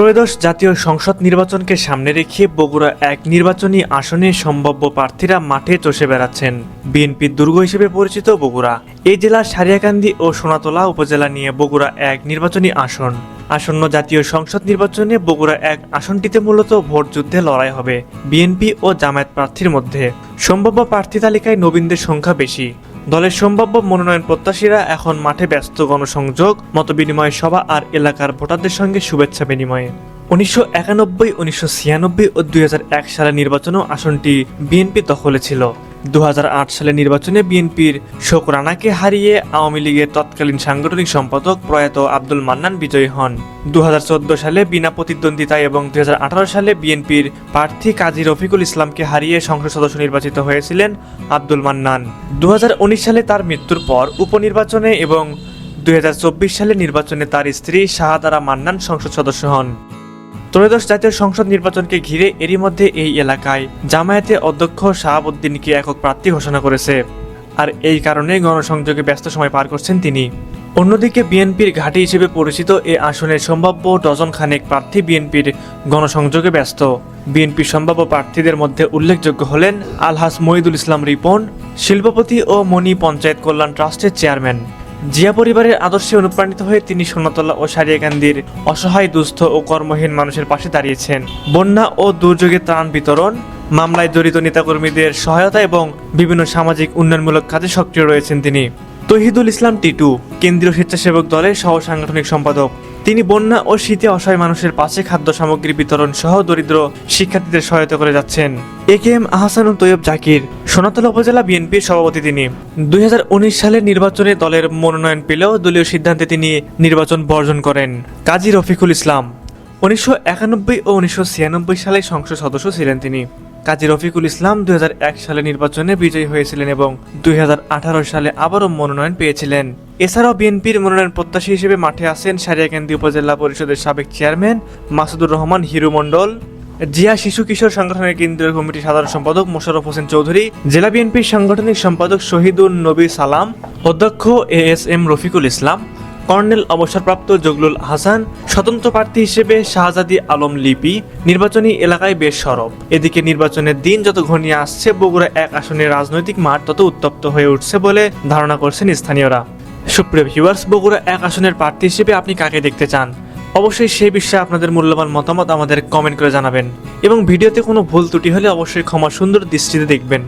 ত্রয়োদশ জাতীয় সংসদ নির্বাচনকে সামনে রেখে বগুড়া এক নির্বাচনী আসনে সম্ভাব্য প্রার্থীরা মাঠে চষে বেড়াচ্ছেন। বিএনপির দুর্গ হিসেবে পরিচিত বগুড়া। এই জেলার সারিয়াকান্দি ও সোনাতলা উপজেলা নিয়ে বগুড়া এক নির্বাচনী আসন। আসন্ন জাতীয় সংসদ নির্বাচনে বগুড়া এক আসনটিতে মূলত ভোট যুদ্ধে লড়াই হবে বিএনপি ও জামায়াত প্রার্থীর মধ্যে। সম্ভাব্য প্রার্থী তালিকায় নবীনদের সংখ্যা বেশি। দলের সম্ভাব্য মনোনয়ন প্রত্যাশীরা এখন মাঠে ব্যস্ত গণসংযোগ, মতবিনিময় সভা আর এলাকার ভোটারদের সঙ্গে শুভেচ্ছা বিনিময়ে। উনিশশো একানব্বই, উনিশশো ছিয়ানব্বই ও দুই হাজার এক সালের নির্বাচনেও আসনটি বিএনপি দখলে ছিল। দু হাজার আট সালে নির্বাচনে বিএনপির শোক রানাকে হারিয়ে আওয়ামী লীগের তৎকালীন সাংগঠনিক সম্পাদক প্রয়াত আব্দুল মান্নান বিজয়ী হন। দু হাজার চোদ্দ সালে বিনা প্রতিদ্বন্দ্বিতায় এবং দুই হাজার আঠারো সালে বিএনপির প্রার্থী কাজী রফিকুল ইসলামকে হারিয়ে সংসদ সদস্য নির্বাচিত হয়েছিলেন আব্দুল মান্নান। দু হাজার উনিশ সালে তার মৃত্যুর পর উপনির্বাচনে এবং দু হাজার চব্বিশ সালে নির্বাচনে তার স্ত্রী শাহাদারা মান্নান সংসদ সদস্য হন। ত্রয়োদশ জাতীয় সংসদ নির্বাচনকে ঘিরে এরই মধ্যে এই এলাকায় জামায়াতে অধ্যক্ষ শাহাবুদ্দিনকে একক প্রার্থী ঘোষণা করেছে। আর এই কারণে গণসংযোগে ব্যস্ত সময় পার করছেন তিনি। অন্যদিকে বিএনপির ঘাঁটি হিসেবে পরিচিত এ আসনের সম্ভাব্য ডজন খানেক প্রার্থী বিএনপির গণসংযোগে ব্যস্ত। বিএনপির সম্ভাব্য প্রার্থীদের মধ্যে উল্লেখযোগ্য হলেন আলহাস মহিদুল ইসলাম রিপন, শিল্পপতি ও মণি পঞ্চায়েত কল্যাণ ট্রাস্টের চেয়ারম্যান। জিয়া পরিবারের আদর্শে অনুপ্রাণিত হয়ে তিনি সোনাতলা ও সারিয়াকান্দির অসহায়, দুস্থ ও কর্মহীন মানুষের পাশে দাঁড়িয়েছেন। বন্যা ও দুর্যোগে ত্রাণ বিতরণ, মামলায় জড়িত নেতাকর্মীদের সহায়তা এবং বিভিন্ন সামাজিক উন্নয়নমূলক কাজে সক্রিয় রয়েছেন তিনি। তহিদুল ইসলাম টিটু, কেন্দ্রীয় স্বেচ্ছাসেবক দলের সহ সাংগঠনিক সম্পাদক। তিনি বন্যা ও শীতে অসহায় মানুষের পাশে খাদ্য সামগ্রী বিতরণ সহ দরিদ্র শিক্ষার্থীদের সহায়তা করে যাচ্ছেন। A K M Ahsanul Taiyab Zakir, Sonatala উপজেলা বিএনপির সভাপতি তিনি। দুই হাজার উনিশ সালের নির্বাচনে দলের মনোনয়ন পেলেও দলীয় সিদ্ধান্তে তিনি নির্বাচন বর্জন করেন। কাজী রফিকুল ইসলাম, উনিশশো একানব্বই ও উনিশশো ছিয়ানব্বই সালে সংসদ সদস্য ছিলেন তিনি। কাজী রফিকুল ইসলাম দুই সালে নির্বাচনে বিজয়ী হয়েছিলেন এবং দুই হাজার আঠারো সালে আবারও মনোনয়ন পেয়েছিলেন। এছাড়াও বিএনপির মনোনয়ন প্রত্যাশী হিসেবে মাঠে আসেন সারিয়াকান্দি উপজেলা পরিষদের সাবেক চেয়ারম্যান মাসুদুর রহমান হিরু মণ্ডল। জিয়া শিশু কিশোর সংগঠনের কেন্দ্রীয় কমিটির সাধারণ সম্পাদক মোশাররফ হোসেন চৌধুরী, জেলা বিএনপির সাংগঠনিক সম্পাদক শহীদুল নবী সালাম, অধ্যক্ষ A S M Rafiqul Islam colonel অবসরপ্রাপ্ত জগলুল হাসান, স্বতন্ত্র প্রার্থী হিসেবে শাহজাদি আলম লিপি, নির্বাচনী এলাকায় বেশ সরব। এদিকে নির্বাচনের দিন যত ঘনিয়ে আসছে, বগুড়া এক আসনের রাজনৈতিক মাঠ তত উত্তপ্ত হয়ে উঠছে বলে ধারণা করছেন স্থানীয়রা। সুপ্রিয় ভিউয়ার্স বগুড়া এক আসনের প্রার্থী হিসেবে আপনি কাকে দেখতে চান? অবশ্যই সেই বিষয়ে আপনাদের মূল্যবান মতামত আমাদের কমেন্ট করে জানাবেন। এবং ভিডিওতে কোনো ভুল ত্রুটি হলে অবশ্যই ক্ষমা সুন্দর দৃষ্টিতে দেখবেন।